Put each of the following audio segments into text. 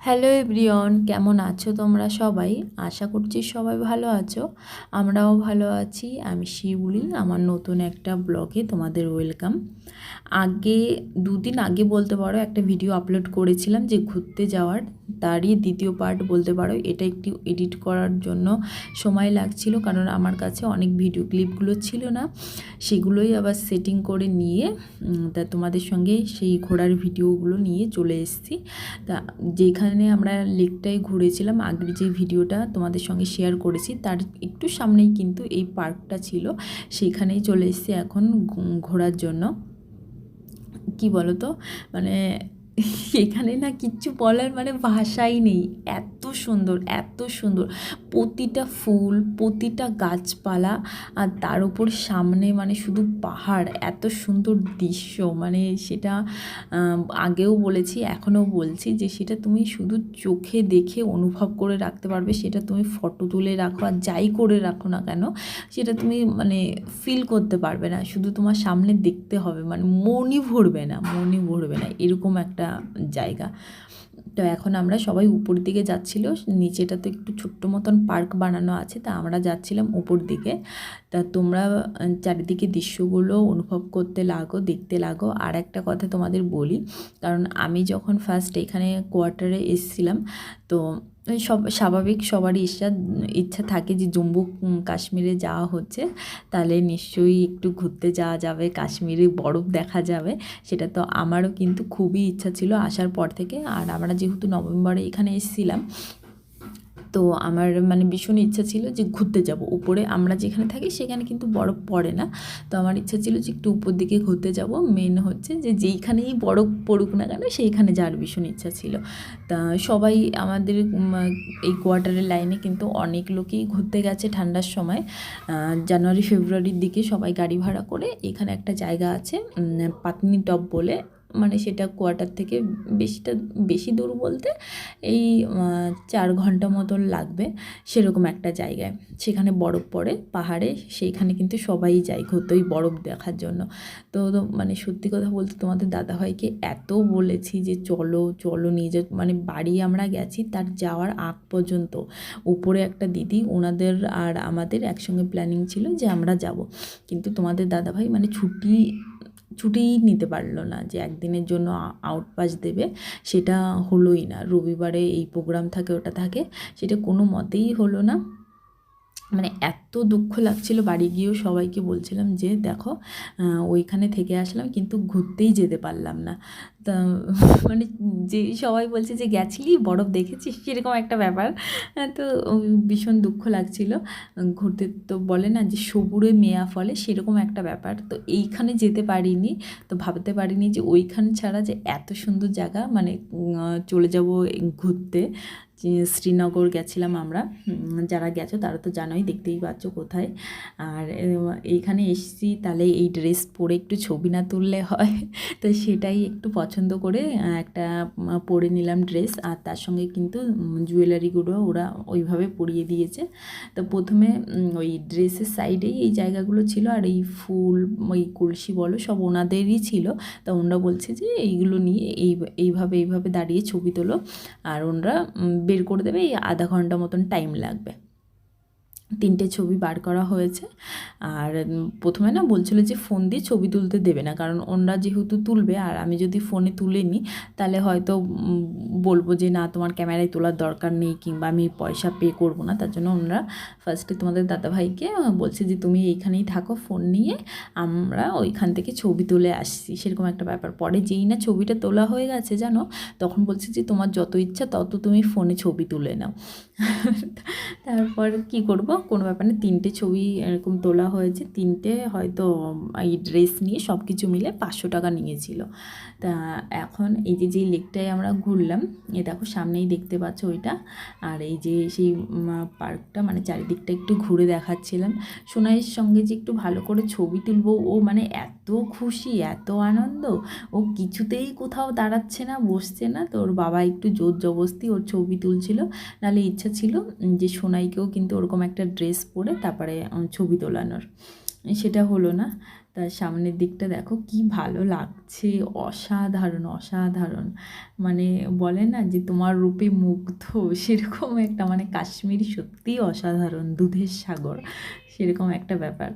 Hello everyone কেমন আছো তোমরা সবাই? আশা করছি সবাই ভালো আছো। আমরাও ভালো আছি। আমি শিউলি, আমার নতুন একটা ব্লগে তোমাদের ওয়েলকাম। আগে, দুদিন আগে বলতে পারো, একটা ভিডিও আপলোড করেছিলাম যে ঘুরতে যাওয়ার। তারই দ্বিতীয় পার্ট বলতে পারো, এটা একটি এডিট করার জন্য সময় লাগছিল কারণ আমার কাছে অনেক ভিডিও ক্লিপগুলো ছিল না। সেগুলোই আবার সেটিং করে নিয়ে তা তোমাদের সঙ্গে সেই ঘোরার ভিডিওগুলো নিয়ে চলে এসেছি। তা যেখানে আমরা লেকটায় ঘুরেছিলাম, আগের যে ভিডিওটা তোমাদের সঙ্গে শেয়ার করেছি, তার একটু সামনেই কিন্তু এই পার্কটা ছিল। সেখানেই চলে এসেছি এখন ঘোরার জন্য। কি বলো তো মানে এখানে না কিচ্ছু বলার মানে ভাষাই নেই। এত সুন্দর, এত সুন্দর। প্রতিটা ফুল, প্রতিটা গাছপালা আর তার উপর সামনে মানে শুধু পাহাড়, এত সুন্দর দৃশ্য। মানে সেটা আগেও বলেছি, এখনও বলছি যে সেটা তুমি শুধু চোখে দেখে অনুভব করে রাখতে পারবে, সেটা তুমি ফটো তুলে রাখো আর যাই করে রাখো না কেন, সেটা তুমি মানে ফিল করতে পারবে না। শুধু তোমার সামনে দেখতে হবে মানে মনই ভরবে না, মনই ভরবে না। এরকম একটা জায়গা। তো এখন আমরা সবাই উপর দিকে যাচ্ছিল। নিচেটা তো একটু ছোট্ট মতন পার্ক বানানো আছে, তা আমরা যাচ্ছিলাম উপর দিকে। তা তোমরা চারিদিকে দৃশ্যগুলো অনুভব করতে লাগো, দেখতে লাগো। আর একটা কথা তোমাদের বলি, কারণ আমি যখন ফার্স্ট এখানে কোয়ার্টারে এসেছিলাম, তো সব স্বাভাবিক সবারই ইচ্ছা ইচ্ছা থাকে যে জম্মু কাশ্মীরে যাওয়া হচ্ছে। তাহলে নিশ্চয়ই একটু ঘুরতে যাওয়া যাবে, কাশ্মীরে বরফ দেখা যাবে। সেটা তো আমারও কিন্তু খুবই ইচ্ছা ছিল আসার পর থেকে। আর আমরা যেহেতু নভেম্বরে এখানে এসেছিলাম তো আমার মানে ভীষণ ইচ্ছা ছিল যে ঘুরতে যাব। উপরে আমরা যেখানে থাকি সেখানে কিন্তু বরফ পড়ে না। তো আমার ইচ্ছা ছিল যে একটু উপর দিকে ঘুরতে যাব। মেন হচ্ছে যে যেইখানেই বরফ পড়ুক না কেন সেইখানে যাওয়ার ভীষণ ইচ্ছা ছিল। তা সবাই আমাদের এই কোয়ার্টারের লাইনে কিন্তু অনেক লোকই ঘুরতে গেছে ঠান্ডার সময়। জানুয়ারি ফেব্রুয়ারির দিকে সবাই গাড়ি ভাড়া করে এখানে একটা জায়গা আছে পাতনি টপ বলে। মানে সেটা কোয়ার্টার থেকে বেশিটা, বেশি দূর বলতে এই চার ঘণ্টা মতন লাগবে সেরকম একটা জায়গায়। সেখানে বরফ পড়ে পাহাড়ে, সেইখানে কিন্তু সবাই যায় ঘুরতে ওই বরফ দেখার জন্য। তো মানে সত্যি কথা বলতে তোমাদের দাদাভাইকে এত বলেছি যে চলো চলো নিয়ে মানে বাড়ি আমরা গেছি তার যাওয়ার আগ পর্যন্ত। উপরে একটা দিদি, ওনাদের আর আমাদের একসঙ্গে প্ল্যানিং ছিল যে আমরা যাব। কিন্তু তোমাদের দাদাভাই মানে ছুটি ছুটিই নিতে পারল না যে একদিনের জন্য আউটপাস দেবে, সেটা হলোই না। রবিবারে এই প্রোগ্রাম থাকে, ওটা থাকে, সেটা কোনো মতেই হলো না। মানে এত দুঃখ লাগছিল, বাড়ি গিয়েও সবাইকে বলছিলাম যে, দেখো ওইখানে থেকে আসলাম, কিন্তু ঘুরতেই যেতে পারলাম না। তা মানে যে, সবাই বলছে যে, গেছিলি? বরফ দেখেছিস? সেরকম একটা ব্যাপার। তো ভীষণ দুঃখ লাগছিল। ঘুরতে তো বলে না যে, সবুরে মেয়া ফলে সেরকম একটা ব্যাপার। তো এইখানে যেতে পারিনি। তো ভাবতে পারিনি যে, ওইখান ছাড়া যে, এত সুন্দর জায়গা মানে চলে যাব ঘুরতে। শ্রীনগর গেছিলাম আমরা যারা গেছো তারা তো জানোই, দেখতেই পাচ্ছ কোথায়। আর এইখানে এসছি, তাহলে এই ড্রেস পরে একটু ছবি না তুললে হয়। তো সেটাই একটু পছন্দ করে একটা পরে নিলাম ড্রেস। আর তার সঙ্গে কিন্তু জুয়েলারিগুলো ওরা ওইভাবে পরিয়ে দিয়েছে। তো প্রথমে ওই ড্রেসের সাইডেই এই জায়গাগুলো ছিল। আর এই ফুল, ওই কলসি বলো, সব ওনাদেরই ছিল। তা ওনারা বলছে যে, এইগুলো নিয়ে এই, এইভাবে এইভাবে দাঁড়িয়ে ছবি তোলো। আর ওনারা বের করে দেবে এই আধা ঘণ্টা মতন টাইম লাগবে। তিনটে ছবি বার করা হয়েছে। আর প্রথমে না বলছিল যে ফোন দিয়ে ছবি তুলতে দেবে না, কারণ ওনরা যেহেতু তুলবে, আর আমি যদি ফোনে তুলে নিই তাহলে হয়তো বলব যে না, তোমার ক্যামেরায় তোলার দরকার নেই কিংবা আমি পয়সা পে করব না। তার জন্য ওনারা ফার্স্টে তোমাদের দাদাভাইকে বলছে যে, তুমি এইখানেই থাকো ফোন নিয়ে, আমরা ওইখান থেকে ছবি তুলে আসছি। সেরকম একটা ব্যাপার। পরে যেই না ছবিটা তোলা হয়ে গেছে জানো, তখন বলছে যে, তোমার যত ইচ্ছা তত তুমি ফোনে ছবি তুলে নাও। তারপর কি করব? কোনো ব্যাপার না, তিনটে ছবি এরকম তোলা হয়েছে। তিনটে হয়তো এই ড্রেস নিয়ে সব কিছু মিলে পাঁচশো টাকা নিয়েছিল। তা এখন এই যে যেই লেকটায় আমরা ঘুরলাম, এ দেখো সামনেই দেখতে পাচ্ছ ওইটা। আর এই যে, সেই পার্কটা মানে চারিদিকটা একটু ঘুরে দেখাচ্ছিলাম। সোনাইয়ের সঙ্গে যে একটু ভালো করে ছবি তুলবো, ও মানে এত খুশি, এত আনন্দ। ও কিছুতেই কোথাও দাঁড়াচ্ছে না, বসছে না। তো ওর বাবা একটু জোর জবস্তি ওর ছবি তুলছিল। নাহলে ইচ্ছা ছিল যে সোনাইকেও কিন্তু ওরকম একটা ড্রেস পরে তারপরে ছবি তোলানোর। সেটা হলো না। তার সামনের দিকটা দেখো, কি ভালো লাগছে। অসাধারণ অসাধারণ। মানে বলে না যে তোমার রূপে মুগ্ধ। সেরকম একটা মানে কাশ্মীর সত্যিই অসাধারণ, দুধের সাগর। সেরকম একটা ব্যাপার।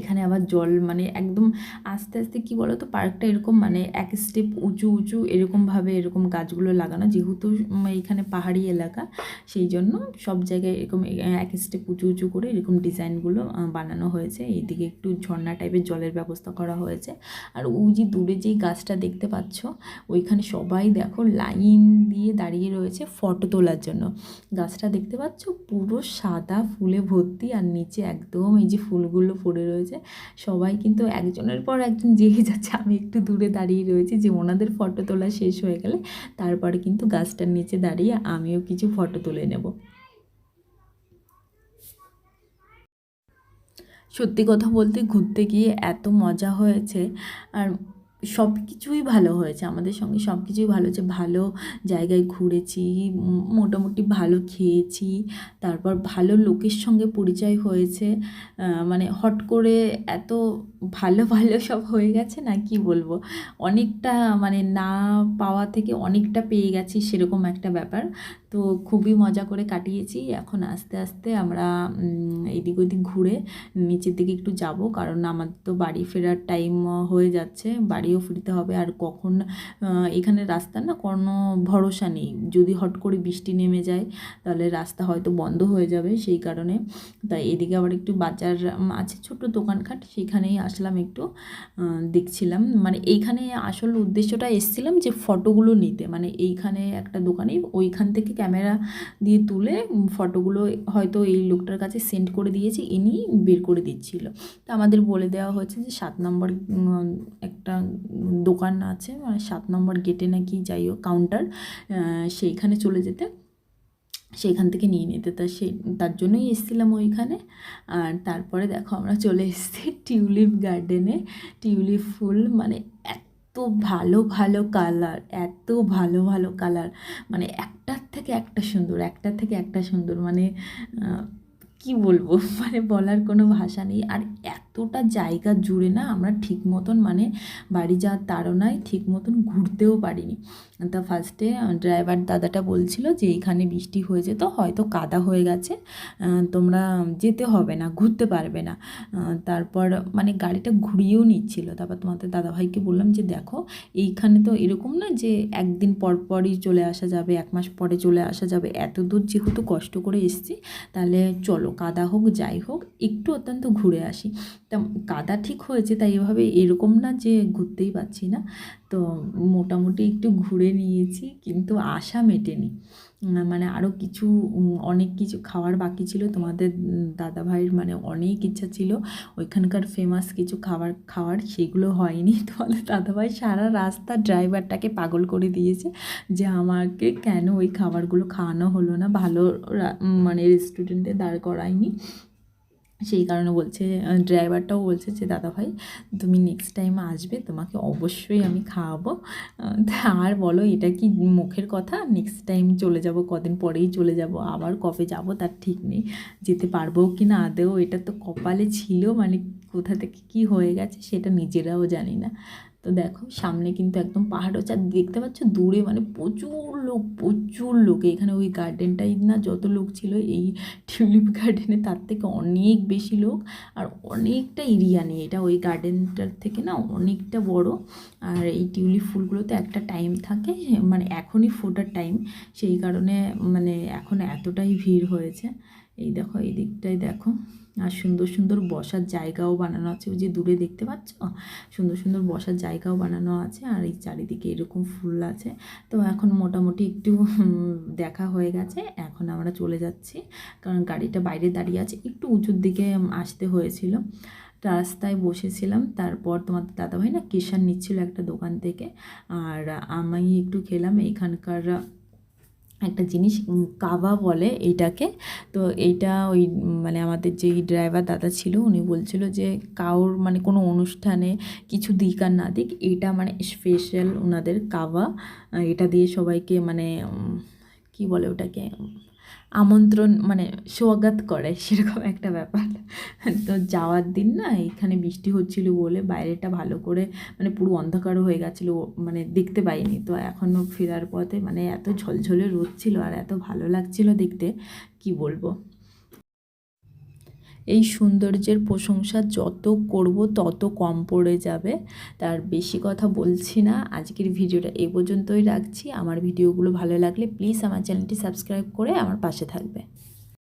এখানে আবার জল মানে একদম আস্তে আস্তে কি বলো তো পার্কটা এরকম মানে এক স্টেপ উঁচু উঁচু এরকমভাবে এরকম গাছগুলো লাগানো যেহেতু এখানে পাহাড়ি এলাকা সেই জন্য সব জায়গায় এরকম এক স্টেপ উঁচু উঁচু করে এরকম ডিজাইনগুলো বানানো হয়েছে। এইদিকে একটু ঝর্ণা টাইপের জলের ব্যবস্থা করা হয়েছে। আর ওই যে দূরে যেই গাছটা দেখতে পাচ্ছ, ওইখানে সবাই দেখো লাইন দিয়ে দাঁড়িয়ে রয়েছে ফটো তোলার জন্য। গাছটা দেখতে পাচ্ছ পুরো সাদা, ফুলে ভর্তি, আর নিচে একদম এই যে ফুলগুলো পড়ে রয়েছে রয়েছে। সবাই কিন্তু একজনের পর একজন যেয়ে যাচ্ছে। আমি একটু দূরে দাঁড়িয়ে রয়েছি যে ওনাদের ফটো তোলা শেষ হয়ে গেলে তারপরে কিন্তু গাছটার নিচে দাঁড়িয়ে আমিও কিছু ফটো তুলে নেব। সত্যি কথা বলতে ঘুরতে গিয়ে এত মজা হয়েছে। আর সব কিছুই ভালো হয়েছে, আমাদের সঙ্গে সব কিছুই ভালো হয়েছে। ভালো জায়গায় ঘুরেছি মোটামুটি ভালো খেয়েছি, তারপর ভালো লোকের সঙ্গে পরিচয় হয়েছে। মানে হট করে এত ভালো ভালো সব হয়ে গেছে না, কি বলব? অনেকটা মানে না পাওয়া থেকে অনেকটা পেয়ে গেছি সেরকম একটা ব্যাপার। তো খুবই মজা করে কাটিয়েছি। এখন আস্তে আস্তে আমরা এদিক ওদিক ঘুরে নিচের দিকে একটু যাব, কারণ আমাদের তো বাড়ি ফেরার টাইম হয়ে যাচ্ছে, বাড়িও ফিরতে হবে। আর কখন এখানে রাস্তা না কোনো ভরসা নেই। যদি হট করে বৃষ্টি নেমে যায়, তাহলে রাস্তা হয়তো বন্ধ হয়ে যাবে সেই কারণে। তাই এদিকে আবার একটু বাজার আছে ছোট দোকানঘাট সেখানেই আসলাম একটু দেখছিলাম। মানে এইখানে আসল উদ্দেশ্যটা এসছিলাম যে ফটোগুলো নিতে। মানে এইখানে একটা দোকানে ওইখান থেকে ক্যামেরা দিয়ে তুলে ফটোগুলো হয়তো এই লোকটার কাছে সেন্ড দিয়েছি, ইনি বের করে দিচ্ছিল। তো আমাদের বলে দেওয়া হয়েছে যে সাত নম্বর একটা দোকান আছে মানে সাত নম্বর গেটে নাকি যাই হোক কাউন্টার সেইখানে চলে যেতে। সেইখান থেকে নিয়ে নিতে। তা সেই তার জন্যই এসেছিলাম ওইখানে। আর তারপরে দেখো আমরা চলে এসেছি টিউলিপ গার্ডেনে টিউলিপ ফুল মানে এত ভালো ভালো কালার এত ভালো ভালো কালার মানে একটার থেকে একটা সুন্দর, একটার থেকে একটা সুন্দর। মানে কি বলব? মানে বলার কোনো ভাষা নেই। আর এতটা জায়গা জুড়ে না আমরা ঠিক মতন মানে বাড়ি যাওয়ার তাড়নায় ঠিক মতন ঘুরতেও পারিনি। তা ফার্স্টে ড্রাইভার দাদাটা বলছিল যে, এইখানে বৃষ্টি হয়েছে তো, হয়তো কাদা হয়ে গেছে তোমরা যেতে হবে না, ঘুরতে পারবে না। তারপর মানে গাড়িটা ঘুরিয়েও নিচ্ছিল। তারপর তোমাদের দাদাভাইকে বললাম যে, দেখো, এইখানে তো এরকম না যে, একদিন পর পরই চলে আসা যাবে, এক মাস পরে চলে আসা যাবে। এত দূর যেহেতু কষ্ট করে এসছি, তাহলে চলো, কাদা হোক, যাই হোক, একটু অত্যন্ত ঘুরে আসি। তা কাদা ঠিক হয়েছে, তাই এভাবে এরকম না যে, ঘুরতেই পাচ্ছি না। তো মোটামুটি একটু ঘুরে নিয়েছি, কিন্তু আশা মেটেনি। মানে আরও কিছু অনেক কিছু খাওয়ার বাকি ছিল। তোমাদের দাদা ভাইয়ের মানে অনেক ইচ্ছা ছিল। ওইখানকার ফেমাস কিছু খাবার, খাওয়ার, সেগুলো হয়নি। তোমাদের দাদাভাই সারা রাস্তা ড্রাইভারটাকে পাগল করে দিয়েছে যে আমাকে কেন ওই খাবারগুলো খাওয়ানো হলো না? ভালো মানে রেস্টুরেন্টে দাঁড় করায়নি। সেই কারণে বলছে ড্রাইভারটাও বলছে যে, দাদা ভাই, তুমি নেক্সট টাইম আসবে, তোমাকে অবশ্যই আমি খাওয়াবো। আর বলো, এটা কি মুখের কথা? নেক্সট টাইম চলে যাব, কদিন পরেই চলে যাব, আবার কবে যাব তার ঠিক নেই। যেতে পারব কি না আদেও এটা তো কপালে ছিল মানে কোথা থেকে কি হয়ে গেছে সেটা নিজেরাও জানি না। তো দেখো, সামনে কিন্তু একদম পাহাড় হচ্ছে। আর দেখতে পাচ্ছ, দূরে মানে প্রচুর লোক প্রচুর লোক। এখানে ওই গার্ডেনটাই না যত লোক ছিল, এই টিউলিপ গার্ডেনে তার থেকে অনেক বেশি লোক। আর অনেকটা এরিয়া নেই। এটা ওই গার্ডেনটার থেকে না অনেকটা বড়। আর এই টিউলিপ ফুলগুলোতে একটা টাইম থাকে মানে এখনই ফোটার টাইম সেই কারণে মানে এখন এতটাই ভিড় হয়েছে। এই দেখো, এই দিকটাই দেখো। আর সুন্দর সুন্দর বসার জায়গাও বানানো আছে। ওই যে দূরে দেখতে পাচ্ছ? সুন্দর সুন্দর বসার জায়গাও বানানো আছে আর এই চারিদিকে এরকম ফুল আছে। তো এখন মোটামুটি একটু দেখা হয়ে গেছে। এখন আমরা চলে যাচ্ছি। কারণ গাড়িটা বাইরে দাঁড়িয়ে আছে। একটু উঁচুর দিকে আসতে হয়েছিল। রাস্তায় বসেছিলাম। তারপর তোমার দাদাভাই না কেশার নিচ্ছিল একটা দোকান থেকে। আর আমি একটু খেলাম। এইখানকার একটা জিনিস কাবা বলে এইটাকে। তো এইটা ওই মানে আমাদের যেই ড্রাইভার দাদা ছিল, উনি বলছিল যে কাউর মানে কোনো অনুষ্ঠানে কিছু দিক আর না দিক এটা মানে স্পেশাল ওনাদের কাবা। এটা দিয়ে সবাইকে মানে কি বলে ওটাকে? আমন্ত্রণ মানে স্বাগত করে সেরকম একটা ব্যাপার। তো যাওয়ার দিন না, এখানে বৃষ্টি হচ্ছিল বলে বাইরেটা ভালো করে মানে পুরো অন্ধকার হয়ে গেছিল মানে দেখতে পাইনি। তো এখনও ফেরার পথে মানে এত ঝলঝলে রোদ ছিল আর এত ভালো লাগছিল দেখতে, কি বলব? এই সৌন্দর্যের প্রশংসা যত করব, তত কম পড়ে যাবে। তার বেশি কথা বলছি না। আজকের ভিডিওটা এ পর্যন্তই রাখছি। আমার ভিডিওগুলো ভালো লাগলে প্লিজ আমার চ্যানেলটি সাবস্ক্রাইব করে আমার পাশে থাকবে।